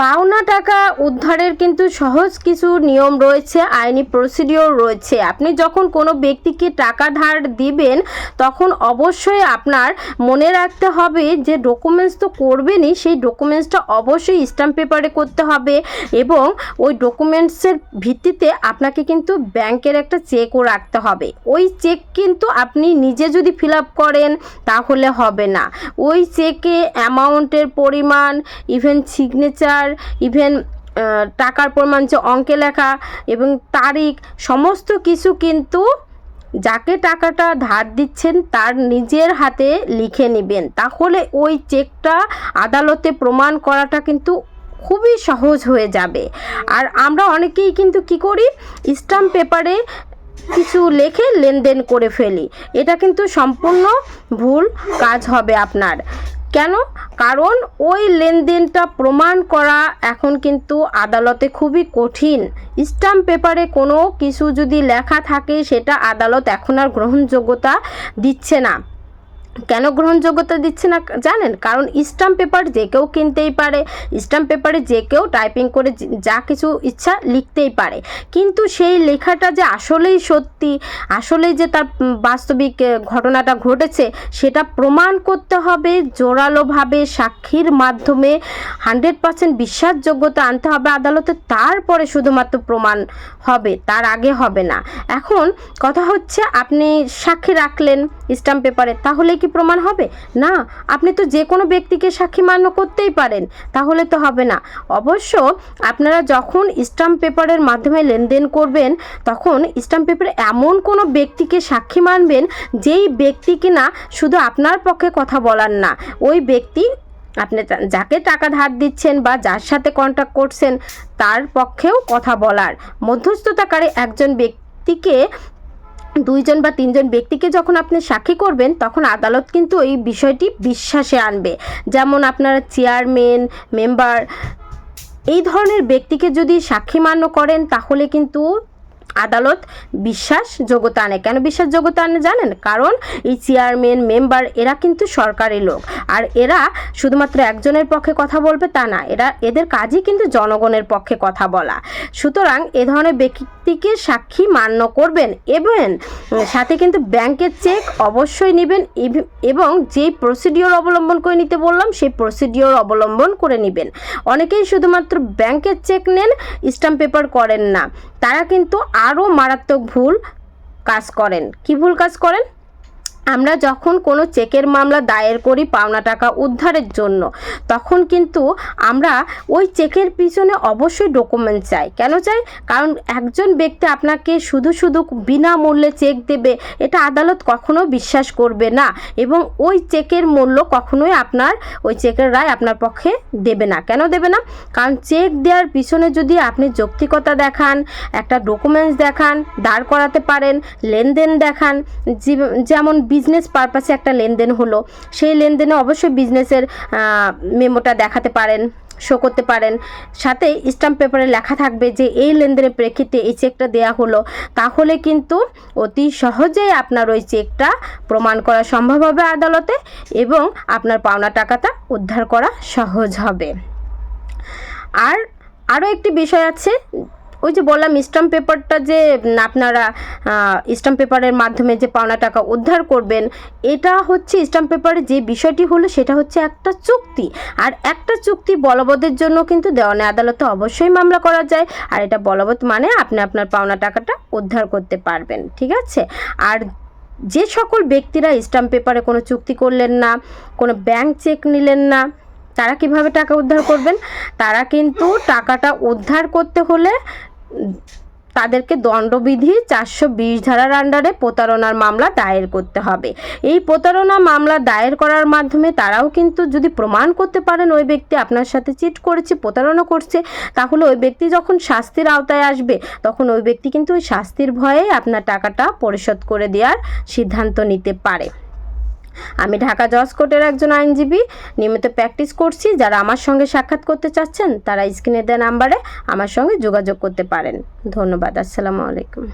পাওনা টাকা উদ্ধারের কিন্তু সহজ কিছু নিয়ম রয়েছে, আইনি প্রসিডিওর রয়েছে। আপনি যখন কোনো ব্যক্তিকে টাকা ধার দিবেন, তখন অবশ্যই আপনার মনে রাখতে হবে যে ডকুমেন্টস তো করবেনই, সেই ডকুমেন্টসটা অবশ্যই স্ট্যাম্প পেপারে করতে হবে এবং ওই ডকুমেন্টসের ভিত্তিতে আপনাকে কিন্তু ব্যাংকের একটা চেকও রাখতে হবে। ওই চেক কিন্তু আপনি নিজে যদি ফিল আপ করেন, তাহলে হবে না। ওই চেকে অ্যামাউন্টের পরিমাণ ইভেন সিগনেচার ইভেন টাকার পরিমাণ যে অঙ্কে লেখা এবং তারিখ, সমস্ত কিছু কিন্তু যাকে টাকাটা ধার দিচ্ছেন তার নিজের হাতে লিখে নেবেন। তাহলে ওই চেকটা আদালতে প্রমাণ করাটা কিন্তু খুবই সহজ হয়ে যাবে। আর আমরা অনেকেই কিন্তু কি করি? স্টাম্প পেপারে কিছু লেখে লেনদেন করে ফেলি। এটা কিন্তু সম্পূর্ণ ভুল কাজ হবে আপনার। কেন? কারণ ওই লেনদেনটা প্রমাণ করা এখন কিন্তু আদালতে খুবই কঠিন। স্ট্যাম্প পেপারে কোনো কিছু যদি লেখা থাকে, সেটা আদালত এখন আর গ্রহণযোগ্যতা দিচ্ছে না। কেন গ্রহণযোগ্যতা দিচ্ছে না জানেন? কারণ স্টাম্প পেপার যে কেউ কিনতেই পারে স্টাম্প পেপারে যে কেউ টাইপিং করে যা কিছু ইচ্ছা লিখতেই পারে। কিন্তু সেই লেখাটা যে আসলেই সত্যি, আসলেই যে তার বাস্তবিক ঘটনাটা ঘটেছে, সেটা প্রমাণ করতে হবে, জোরালোভাবে সাক্ষীর মাধ্যমে হান্ড্রেড পার্সেন্ট বিশ্বাসযোগ্যতা আনতে হবে আদালতে, তারপরে শুধুমাত্র প্রমাণ হবে, তার আগে হবে না। এখন কথা হচ্ছে আপনি সাক্ষী রাখলেন স্টাম্প পেপারে তাহলে কি প্রমাণ হবে? না, আপনি তো যে কোনো ব্যক্তিকে সাক্ষী মান্য করতেই পারেন, তাহলে তো হবে না। অবশ্য আপনারা যখন স্টাম্প পেপারের মাধ্যমে লেনদেন করবেন, তখন স্টাম্প পেপারে এমন কোনো ব্যক্তিকে সাক্ষী মানবেন, যেই ব্যক্তি কিনা শুধু আপনার পক্ষে কথা বলার না, ওই ব্যক্তি আপনি যাকে টাকা ধার দিচ্ছেন বা যার সাথে কন্ট্যাক্ট করছেন, তার পক্ষেও কথা বলার। মধ্যস্থতাকারী একজন ব্যক্তিকে দুইজন বা তিনজন ব্যক্তিকে যখন আপনি সাক্ষী করবেন, তখন আদালত কিন্তু এই বিষয়টি বিশ্বাসে আনবে। যেমন আপনার চেয়ারম্যান, মেম্বার, এই ধরনের ব্যক্তিকে যদি সাক্ষী মান্য করেন, তাহলে কিন্তু আদালত বিশ্বাসযোগ্যতা আনে। কেন বিশ্বাসযোগ্যতা আনে জানেন? কারণ এই চেয়ারম্যান, মেম্বার, এরা কিন্তু সরকারি লোক। আর এরা শুধুমাত্র একজনের পক্ষে কথা বলবে তা না, এরা, এদের কাজই কিন্তু জনগণের পক্ষে কথা বলা। সুতরাং এ ধরনের ব্যক্তিকে সাক্ষী মান্য করবেন এবং সাথে কিন্তু ব্যাংকের চেক অবশ্যই নেবেন এবং যেই প্রসিডিওর অবলম্বন করে নিতে বললাম, সেই প্রসিডিওর অবলম্বন করে নেবেন। অনেকেই শুধুমাত্র ব্যাংকের চেক নেন স্ট্যাম্প পেপার করেন না। তারা কিন্তু আরও মারাত্মক ভুল কাজ করেন। কি ভুল কাজ করেন? আমরা যখন কোনো চেকের মামলা দায়ের করি পাওনা টাকা উদ্ধারের জন্য, তখন কিন্তু আমরা ওই চেকের পিছনে অবশ্যই ডকুমেন্ট চাই। কেন চাই? কারণ একজন ব্যক্তি আপনাকে শুধু শুধু বিনামূল্যে চেক দেবে, এটা আদালত কখনো বিশ্বাস করবে না এবং ওই চেকের মূল্য কখনোই আপনার, ওই চেকের রায় আপনার পক্ষে দেবে না। কেন দেবে না? কারণ চেক দেওয়ার পিছনে যদি আপনি যৌক্তিকতা দেখান, একটা ডকুমেন্টস দেখান, দাঁড় করাতে পারেন, লেনদেন দেখান যেমন বিজনেস পারপাসে একটা লেনদেন হলো। সেই লেনদেনে অবশ্যই বিজনেসের মেমোটা দেখাতে পারেন শো করতে পারেন। সাথে স্ট্যাম্প পেপারে লেখা থাকবে যে এই লেনদেনের প্রেক্ষিতে এই চেকটা দেয়া হলো। তাহলে কিন্তু অতি সহজেই আপনার ওই চেকটা প্রমাণ করা সম্ভব হবে আদালতে এবং আপনার পাওনা টাকাটা উদ্ধার করা সহজ হবে। আর আরও একটি বিষয় আছে ওই যে বললাম স্ট্যাম্প পেপারটা যে আপনারা স্ট্যাম্প পেপারের মাধ্যমে যে পাওনা টাকা উদ্ধার করবেন, এটা হচ্ছে স্ট্যাম্প পেপারে যে বিষয়টি হলো সেটা হচ্ছে একটা চুক্তি। আর একটা চুক্তি বলবদের জন্য কিন্তু দেওয়ানি আদালতে অবশ্যই মামলা করা যায়, আর এটা বলবৎ মানে আপনি আপনার পাওনা টাকাটা উদ্ধার করতে পারবেন, ঠিক আছে? আর যে সকল ব্যক্তিরা স্ট্যাম্প পেপারে কোনো চুক্তি করলেন না, কোনো ব্যাংক চেক নিলেন না, তারা কীভাবে টাকা উদ্ধার করবেন? তারা কিন্তু টাকাটা উদ্ধার করতে হলে তাদেরকে দণ্ডবিধি চারশো বিশ ধারার আন্ডারে প্রতারণার মামলা দায়ের করতে হবে। এই প্রতারণা মামলা দায়ের করার মাধ্যমে তারাও কিন্তু যদি প্রমাণ করতে পারেন ওই ব্যক্তি আপনার সাথে চিট করেছে, প্রতারণা করছে, তাহলে ওই ব্যক্তি যখন শাস্তির আওতায় আসবে, তখন ওই ব্যক্তি কিন্তু ওই শাস্তির ভয়ে আপনার টাকাটা পরিশোধ করে দেওয়ার সিদ্ধান্ত নিতে পারে। আমি ঢাকা জজ কোর্টের একজন আইনজীবী। নিয়মিত প্র্যাকটিস করছি। যারা আমার সঙ্গে সাক্ষাৎ করতে চাচ্ছেন, তারা স্ক্রিনে দেওয়া নাম্বারে আমার সঙ্গে যোগাযোগ করতে পারেন। ধন্যবাদ। আসসালামু আলাইকুম।